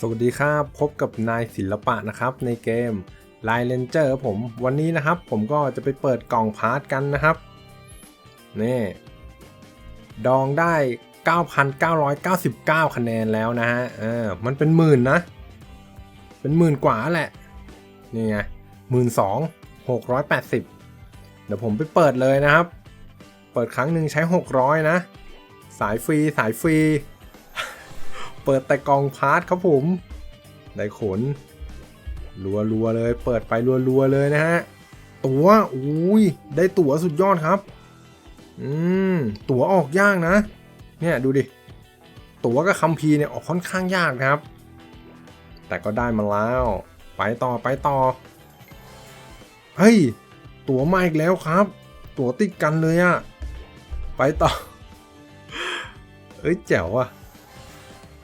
สวัสดีครับ พบกับนายศิลปะนะครับในเกม l i เ e นเจอร์ผม วันนี้นะครับผมก็จะไปเปิดกล่องพาร์ทกันนะครับนี่ดองได้ 9,999 คะแนนแล้วนะฮะเออมันเป็นหมื่นนะ เป็นหมื่นกว่าแหละ นี่ไงหมื่นสองหกร้อยแปดสิบเดี๋ยวผมไปเปิดเลยนะครับ เปิดครั้งหนึ่งใช้ 600 นะ สายฟรีสายฟรี เปิดแต่กองพาร์ทครับผมได้ขนรัวๆเลย เปิดไปรัวๆเลยนะฮะ ตัวอุ้ยได้ตั๋วสุดยอดครับ อืม ตั๋วออกยากนะ เนี่ยดูดิ ตั๋วกับคัมภีร์เนี่ยออกค่อนข้างยากนะครับ แต่ก็ได้มาแล้ว ไปต่อไปต่อ เฮ้ย ตั๋วมาอีกแล้วครับ ตั๋วติดกันเลยอะ ไปต่อ เอ้ยแจ๋วอะ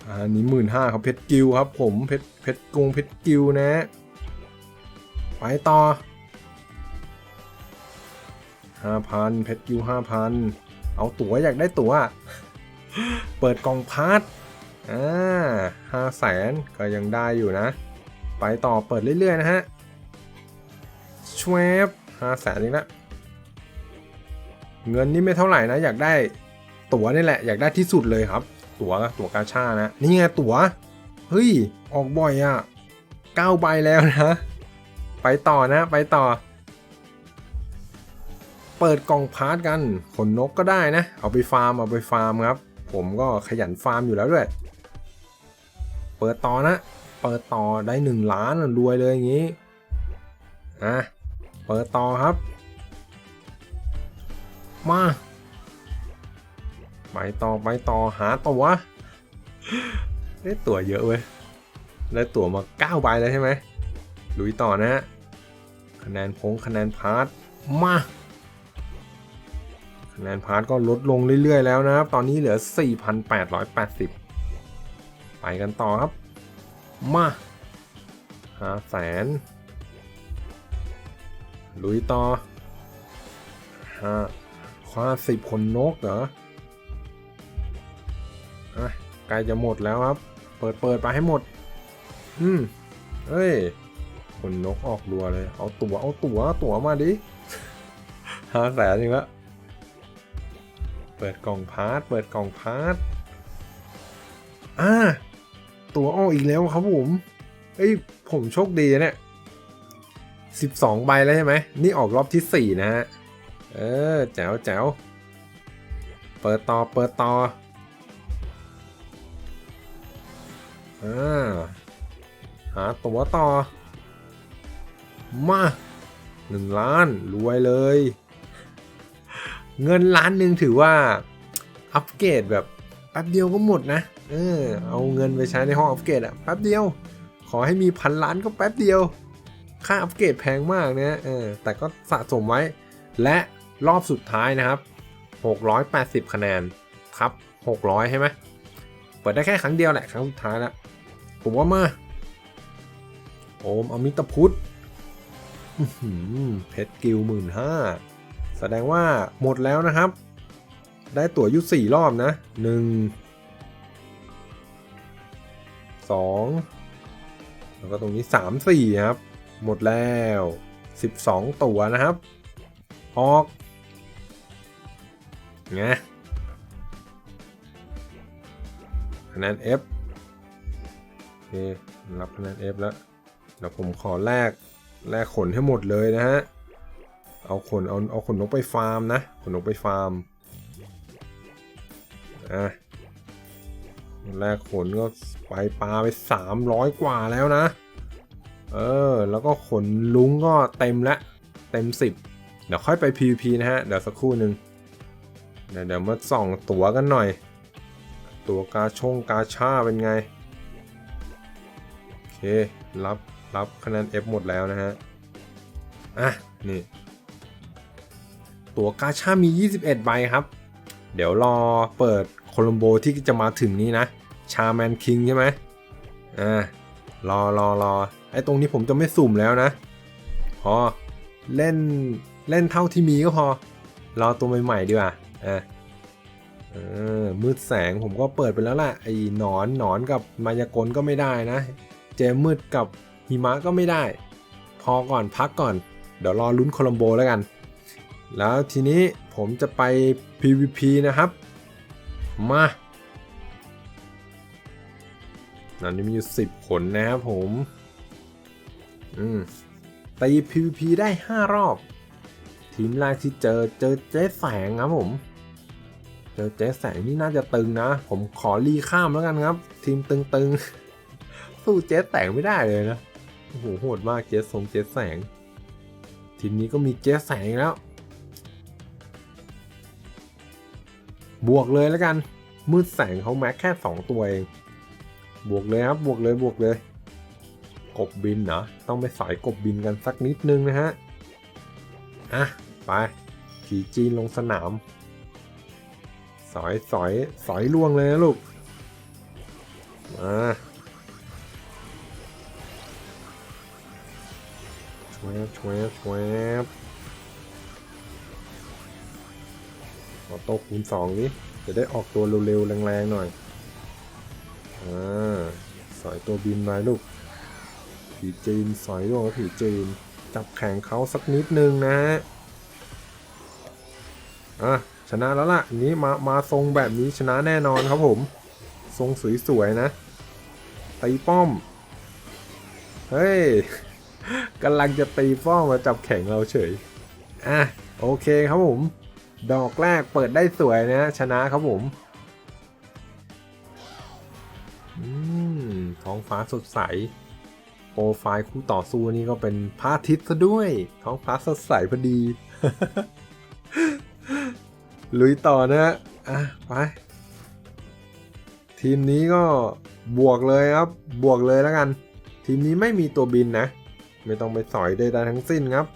อันนี้หมื่นห้าครับเพชรกิวครับผมเพชรเพชรกงเพชรกิวนะ ไปต่อห้าพันเพชรกิวห้าพันเอาตั๋วอยากได้ตั๋ว เปิดกองพาร์ทอ่าห้าแสนก็ยังได้อยู่นะ ไปต่อเปิดเรื่อย ๆ นะฮะชวบห้าแสนอีกแล้วเงินนี่ไม่เท่าไหร่นะ อยากได้ตั๋วนี่แหละ อยากได้ที่สุดเลยครับ ตั๋วตั๋วกาชานะ นี่ไงตั๋ว เฮ้ย ออกบ่อยอะ่ะเก้าใบแล้วนะ ไปต่อนะ ไปต่อ เปิดกล่องพาร์ทกัน ขนนกก็ได้นะ เอาไปฟาร์ม เอาไปฟาร์มครับ ผมก็ขยันฟาร์มอยู่แล้วด้วย เปิดต่อนะ เปิดต่อได้หนึ่งล้านรวยเลยอย่างนี้ อะ เปิดต่อครับ มา ไปต่อไปต่อหาตัวได้ตั๋วเยอะเว้ยได้ตั๋วมาเก้าใบแล้วใช่ไหมลุยต่อนะฮะคะแนนพงคะแนนพาร์ทมาคะแนนพาร์ทก็ลดลงเรื่อยๆแล้วนะครับ ตอนนี้เหลือ 4,880 ไปกันต่อครับ มาหาแสนลุยต่อห้าคว้าสิบคนนกเหรอ กล้จะหมดแล้วครับ เปิดเปิดไปให้หมด อืมเอ้ยคนนกออกรัวเลย เอาตัวเอาตัวตัวมาดิห้าแสนจริงละเปิดกล่องพาร์ทเปิดกล่องพาร์ทอ่าตัวออกอีกแล้วครับผมเอ้ยผมโชคดีเนี่ยสิบสองใบแล้วใช่ไหมนี่ออกรอบที่สี่นะฮะ เออแจ๋วแจ๋วเปิดต่อเปิดต่อ อ่าหาตั๋วต่อ มาหนึ่งล้านรวยเลย เงินล้านหนึ่งถือว่า อัปเกรดแบบแป๊บเดียวก็หมดนะ เออ เอาเงินไปใช้ในห้องอัปเกรดอะแป๊บเดียว ขอให้มีพันล้านก็แป๊บเดียว ค่าอัปเกรดแพงมากนะเออแต่ก็สะสมไว้ และรอบสุดท้ายนะครับ 680 คะแนน ครับ 600 ใช่ไหมเปิดได้แค่ครั้งเดียวแหละ ครั้งสุดท้ายแล้ว ผมว่ามาโอมอมิตพุทธเพชรกิลหมื่นห้าแสดงว่าหมดแล้วนะครับ ได้ตั๋วยุสี่รอบนะหนึ่งสองแล้วก็ตรงนี้สามสี่ครับ หมดแล้วสิบสองตั๋วนะครับ ออกไงคะแนน F โอเค รับคะแนน F แล้วเดี๋ยวผมขอแลกแลกขนให้หมดเลยนะฮะ เอาขนเอาเอาขนนกไปฟาร์มนะ ขนนกไปฟาร์มอะแลกขนก็ไปปลาไป 300 กว่าแล้วนะ เออ แล้วก็ขนลุงก็เต็มล้วเต็ม 10 เดี๋ยวค่อยไป PVP นะฮะ เดี๋ยวสักครู่หนึ่งเดี๋ยวเดี๋ยวมาส่องตั๋วกันหน่อย ตั๋วกาชงกาชาเป็นไง รับรับคะแนน F หมดแล้วนะฮะ อะ นี่ ตั๋วกาชามี 21 ใบครับ เดี๋ยวรอเปิดโคลัมโบที่จะมาถึงนี้นะ ชาแมนคิงใช่ไหมอ่ารอรอรอไอ้ตรงนี้ผมจะไม่สุ่มแล้วนะ พอ เล่นเล่นเท่าที่มีก็พอ รอตัวใหม่ๆดีกว่า อะออมืดแสงผมก็เปิดไปแล้วล่ะไอ้หนอนหนอนกับมายากลก็ไม่ได้นะ เจมมืดกับหิมะก็ไม่ได้ พอก่อนพักก่อน เดี๋ยวรอลุ้นโคลัมโบแล้วกัน แล้วทีนี้ผมจะไป PVP นะครับ มานันนี่มีอยู่สิบขนนะครับผม อืม ตี PVP ได้ 5 รอบ ทีมแรกที่เจอเจอเจ๊แสงครับผม เจอเจ๊แสงนี่น่าจะตึงนะ ผมขอรีข้ามแล้วกันครับ ทีมตึงๆ สู้เจ๊แสงไม่ได้เลยนะ โอ้โหโหดมากเจ๊ทรงเจ๊แสง ทีมนี้ก็มีเจ๊แสงแล้ว บวกเลยแล้วกัน มืดแสงเขาแม็กแค่ 2 ตัวเอง บวกเลยครับ บวกเลยบวกเลย กบบินเนาะต้องไปสอยกบบินกันสักนิดนึงนะฮะ อะ ไปผีจีนลงสนาม สอยสอยสอยล่วงเลยนะลูก มา ชวบชวบชวบขอโตะคูณสองดิ จะได้ออกตัวเร็วๆ แรงๆ หน่อย อ่า สอยตัวบินไปลูก ผีจีน สอยล่วงแล้วผีจีน จับแข่งเขาสักนิดนึงนะฮะ อะ ชนะแล้วล่ะนนี้มา มาทรงแบบนี้ชนะแน่นอนครับผม ทรงสวยๆ นะตีป้อม เฮ้ย กำลังจะตีป้อมมาจับแข่งเราเฉย อะ โอเคครับผม ดอกแรกเปิดได้สวยนะ ชนะครับผมอืมท้องฟ้าสดใส โปรไฟล์คู่ต่อสู้นี่ก็เป็นพระอาทิตย์ซะด้วย ท้องฟ้าสดใสพอดี ลุยต่อนะฮะ อะ ไป ทีมนี้ก็บวกเลยครับ บวกเลยแล้วกัน ทีมนี้ไม่มีตัวบินนะ ไม่ต้องไปสอยใดๆทั้งสิ้นครับ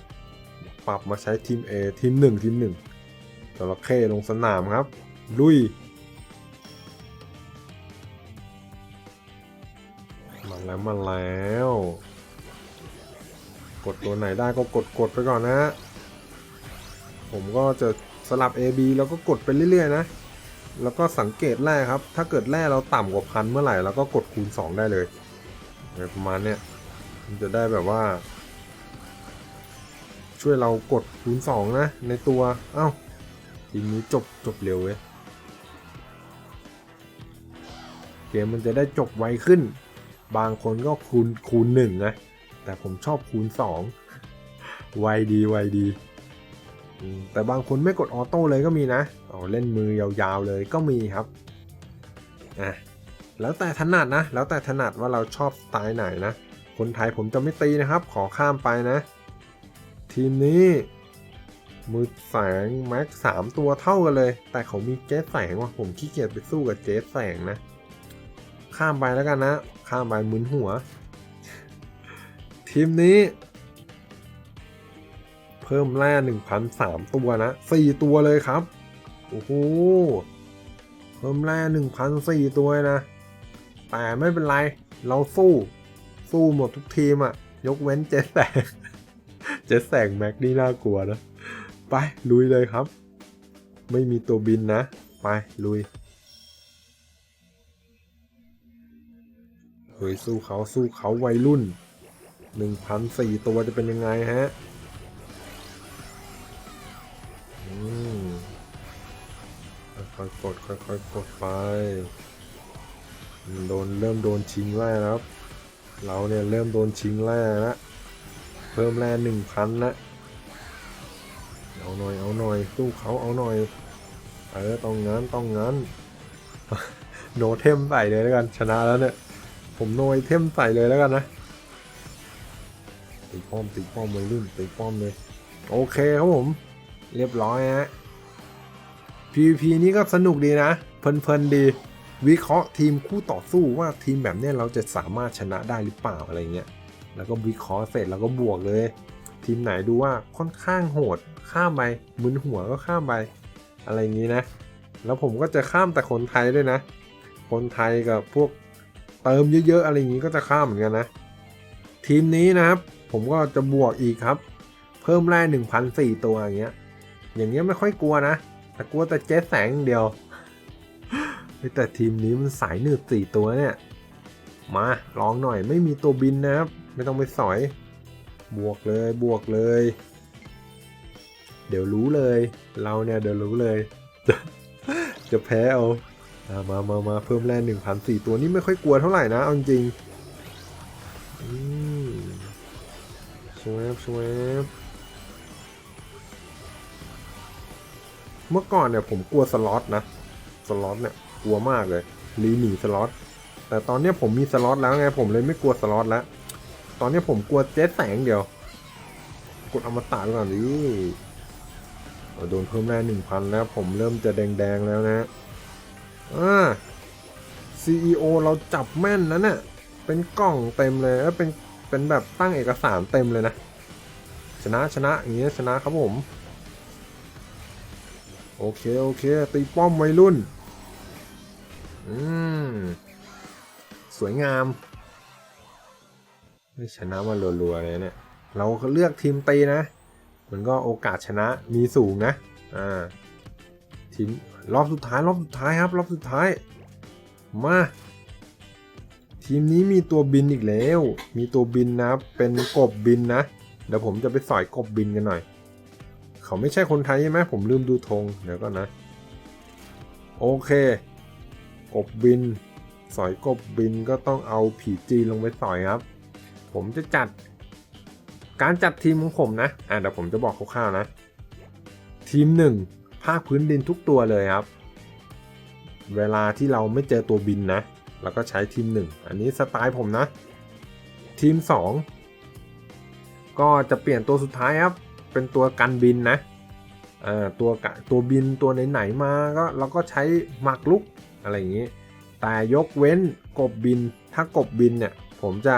ปรับมาใช้ทีม A ทีม 1 ทีม1จระเข้ลงสนามครับ ลุย มาแล้วมาแล้ว กดตัวไหนได้ก็กดกดไปก่อนนะ ผมก็จะสลับ AB แล้วก็กดไปเรื่อยๆนะ แล้วก็สังเกตแร่ครับ ถ้าเกิดแร่เราต่ำกว่าพันเมื่อไหร่เราก็กดคูณ 2 ได้เลยประมาณเนี้ย มันจะได้แบบว่า ช่วยเรากดคูณ2นะ ในตัว เอ้าทีนี้จบจบเร็วเว้ยเกมมันจะได้จบไวขึ้น บางคนก็คูณคูณหนึ่งนะ แต่ผมชอบคูณสองไวดีไวดีแต่บางคนไม่กดออโต้เลยก็มีนะอ๋อเล่นมือยาวๆเลยก็มีครับอะแล้วแต่ถนัดนะ แล้วแต่ถนัดว่าเราชอบสไตล์ไหนนะ คนไทยผมจะไม่ตีนะครับ ขอข้ามไปนะ ทีมนี้มือแสงแม็กสามตัวเท่ากันเลย แต่เขามีเจสแสงว่ะผมขี้เกียจไปสู้กับเจสแสงนะ ข้ามไปแล้วกันนะ ข้ามไปมึนหัว ทีมนี้ เพิ่มแร่หนึ่งพันสามตัวนะสี่ตัวเลยครับ โอ้โหเพิ่มแร่หนึ่งพันสี่ตัวนะ แต่ไม่เป็นไร เราสู้ สู้หมดทุกทีมอะยกเว้นเจสแสง เจสแสงแม็กนี่น่ากลัวนะ ไป ลุยเลยครับ ไม่มีตัวบินนะ ไป ลุยเฮ้ยสู้เขาสู้เขาวัยรุ่นหนึ่งพันสี่ตัวจะเป็นยังไงฮะอืมค่อยๆกดค่อยๆกดไป โดนเริ่มโดนชิงแร่แล้วครับ เราเนี่ยเริ่มโดนชิงแร่ล้วเพิ่มแร่หนึ่งพันละเอาหน่อยเอาหน่อยสู้เขาเอาหน่อยเออต้องงั้นต้องงั้นโนเทมใส่เลยแล้วกันชนะแล้วเนี่ยผมโนไอเทมใส่เลยแล้วกันนะตีป้อมตีป้อมเลยรุ่นตีป้อมเลยโอเคครับผม เรียบร้อยฮะ PVP นี้ก็สนุกดีนะ เพลินๆดี วิเคราะห์ทีมคู่ต่อสู้ว่าทีมแบบนี้เราจะสามารถชนะได้หรือเปล่าอะไรเงี้ย แล้วก็วิเคราะห์เสร็จแล้วก็บวกเลย ทีมไหนดูว่าค่อนข้างโหด ข้ามไปมึนหัวก็ข้ามไป อะไรอย่างนี้นะ แล้วผมก็จะข้ามแต่คนไทยด้วยนะ คนไทยกับพวกเติมเยอะๆอะไรอย่างนี้ก็จะข้ามเหมือนกันนะ ทีมนี้นะครับ ผมก็จะบวกอีกครับ เพิ่มแร่1,004ตัวอย่างเงี้ย อย่างเงี้ยไม่ค่อยกลัวนะ แต่กลัวแต่เจ๊แสงเดียว แต่ทีมนี้มันสายหนืดสี่ตัวเนี่ย มาลองหน่อยไม่มีตัวบินนะครับ ไม่ต้องไปสอย บวกเลยบวกเลย เดี๋ยวรู้เลย เราเนี่ยเดี๋ยวรู้เลย จะแพ้เอามามามาเพิ่มแร่หนึ่งพันสี่ตัวนี้ไม่ค่อยกลัวเท่าไหร่นะเอาจริงสวบสวบเมื่อก่อนเนี่ยผมกลัวสล็อตนะ สล็อตเนี่ย กลัวมากเลยรีหนีสล็อตแต่ตอนนี้ผมมีสล็อตแล้วไงผมเลยไม่กลัวสล็อตแล้ว ตอนนี้ผมกลัวเจ็ตแสงเดียว กดอมตะก่อนดิโดนเพิ่มแร่หนึ่งพันแล้ว ผมเริ่มจะแดงๆแล้วนะอ่า CEO เราจับแม่นนะเนี่ยเป็นกล่องเต็มเลยเอ้ยเป็นเป็นแบบตั้งเอกสารเต็มเลยนะ ชนะชนะอย่างเงี้ยชนะครับผม โอเค โอเค ตีป้อมวัยรุ่น อืม สวยงามไม่ชนะมารัวๆเลยเนี่ย เราเลือกทีมตีนะ มันก็โอกาสชนะมีสูงนะ อ่า ทีมรอบสุดท้ายรอบสุดท้ายครับ รอบสุดท้าย มา ทีมนี้มีตัวบินอีกแล้ว มีตัวบินนะ เป็นกบบินนะ เดี๋ยวผมจะไปสอยกบบินกันหน่อย เขาไม่ใช่คนไทยใช่ไหมผมลืมดูธงเดี๋ยวก่อนนะ โอเค บบิน สอยกบบินก็ต้องเอาผีจีนลงไปสอยครับ ผมจะจัด การจัดทีมของผมนะ อะเดี๋ยวผมจะบอกคร่าวๆนะ ทีมหนึ่งภาคพื้นดินทุกตัวเลยครับ เวลาที่เราไม่เจอตัวบินนะเราก็ใช้ทีมหนึ่งอันนี้สไตล์ผมนะ ทีมสองก็จะเปลี่ยนตัวสุดท้ายครับ เป็นตัวกันบินนะอ่อตัวตัวบินตัวไหนๆมาก็เราก็ใช้หมากลุก อะไรอย่างนี้ แต่ยกเว้นกบบิน ถ้ากบบินเนี่ย ผมจะ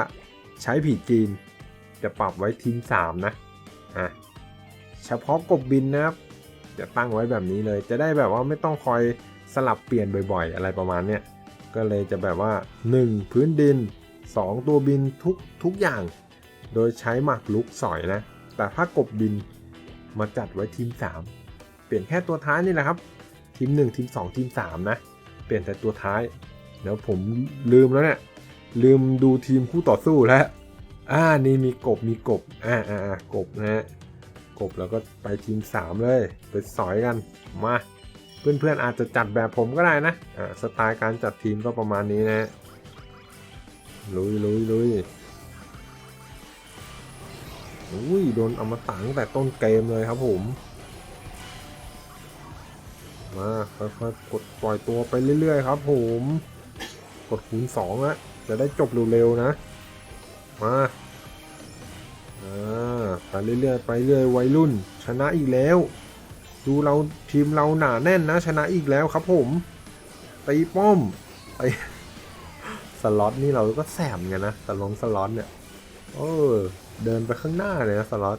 ใช้ผีจีน จะปรับไว้ทีม 3 นะอะเฉพาะกบบินนะครับ จะตั้งไว้แบบนี้เลย จะได้แบบว่าไม่ต้องคอยสลับเปลี่ยนบ่อยๆ อะไรประมาณเนี้ยก็เลยจะแบบว่า 1 พื้นดิน 2 ตัวบินทุกทุกอย่าง โดยใช้หมากลุกสอยนะ แต่ถ้ากบบินมาจัดไว้ทีม 3 เปลี่ยนแค่ตัวท้ายนี่แหละครับ ทีม 1 ทีม 2 ทีม 3 นะ เปลี่ยนแต่ตัวท้าย เดี๋ยวผมลืมแล้วเนี่ยลืมดูทีมคู่ต่อสู้แล้วอ่านี่มีกบมีกบอ่าอ่าอ่ากบนะฮะกบแล้วก็ไปทีม 3 เลย ไปสอยกันมาเพื่อนๆอาจจะจัดแบบผมก็ได้นะอ่าสไตล์การจัดทีมก็ประมาณนี้นะลุยลุยลุยอุ้ยโดนอมตะตั้งแต่ต้นเกมเลยครับผม มาค่อยๆกดปล่อยตัวไปเรื่อยๆครับผมกดคูณ2องะจะได้จบเร็วๆนะ มาอ่าไปเรื่อยๆไปเรื่อยวัยรุ่น ชนะอีกแล้ว ดูเราทีมเราหนาแน่นนะ ชนะอีกแล้วครับผมตีป้อมไปสล็อตนี่เราก็แสบเหมือนกันนะแต่ลงสล็อตเนี่ยเออเดินไปข้างหน้าเลยนะสล็อต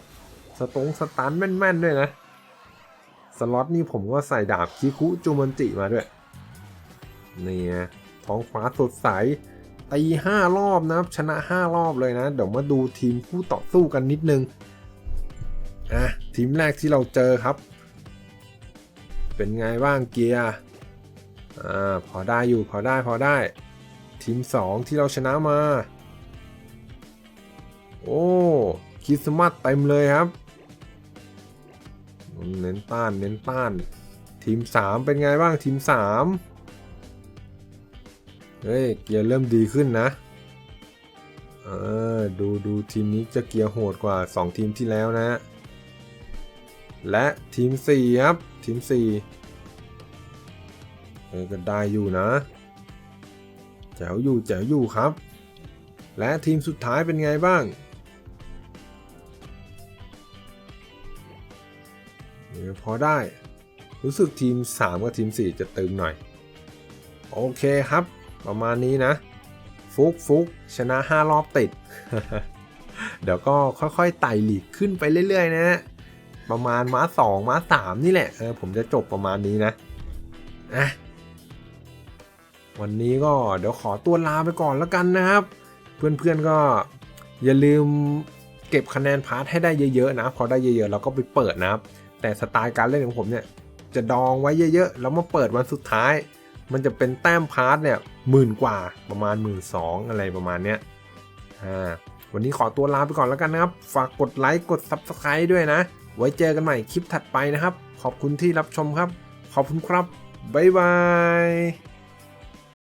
สตงสตาร์ทแม่นๆด้วยนะ สล็อตนี่ผมก็ใส่ดาบคิคุจูมันจิมาด้วย นี่ไงท้องฟ้าสดใสตีห้ารอบนะครับ ชนะห้ารอบเลยนะ เดี๋ยวมาดูทีมคู่ต่อสู้กันนิดนึง อะ ทีมแรกที่เราเจอครับ เป็นไงบ้างเกียร์ อ่า พอได้อยู่พอได้พอได้ ทีม 2 ที่เราชนะมา โอ้คริสต์มาสเต็มเลยครับ น้นต้าน เน้นต้าน ทีม 3 เป็นไงบ้างทีม 3 เฮ้ย เกียร์เริ่มดีขึ้นนะ เออ ดูดูทีมนี้จะเกียร์โหดกว่า 2 ทีมที่แล้วนะ และทีม 4 ครับ ทีม 4 เออ ก็ได้อยู่นะ แจ๋วอยู่แจ๋วอยู่ครับ และทีมสุดท้ายเป็นไงบ้าง อพอได้ รู้สึกทีม 3 กับทีม 4 จะตึงหน่อย โอเคครับ ประมาณนี้นะ ฟุกฟุกชนะ 5 รอบติด เดี๋ยวก็ค่อยๆไต่หลีกขึ้นไปเรื่อย ๆนะฮะประมาณม้า2ม้า3นี่แหละเออผมจะจบประมาณนี้นะอะวันนี้ก็เดี๋ยวขอตัวลาไปก่อนแล้วกันนะครับ เพื่อนๆก็อย่าลืมเก็บคะแนนพาร์ทให้ได้เยอะๆนะ พอได้เยอะๆเราก็ไปเปิดนะครับ แต่สไตล์การเล่นของผมเนี่ยจะดองไว้เยอะๆ แล้วมาเปิดวันสุดท้าย มันจะเป็นแต้มพาร์ทเนี่ยหมื่นกว่าประมาณหมื่นสองอะไรประมาณเนี้ยอ่าวันนี้ขอตัวลาไปก่อนแล้วกันนะครับ ฝากกดไลค์กด Subscribe ด้วยนะ ไว้เจอกันใหม่คลิปถัดไปนะครับ ขอบคุณที่รับชมครับ ขอบคุณครับ บ๊ายบาย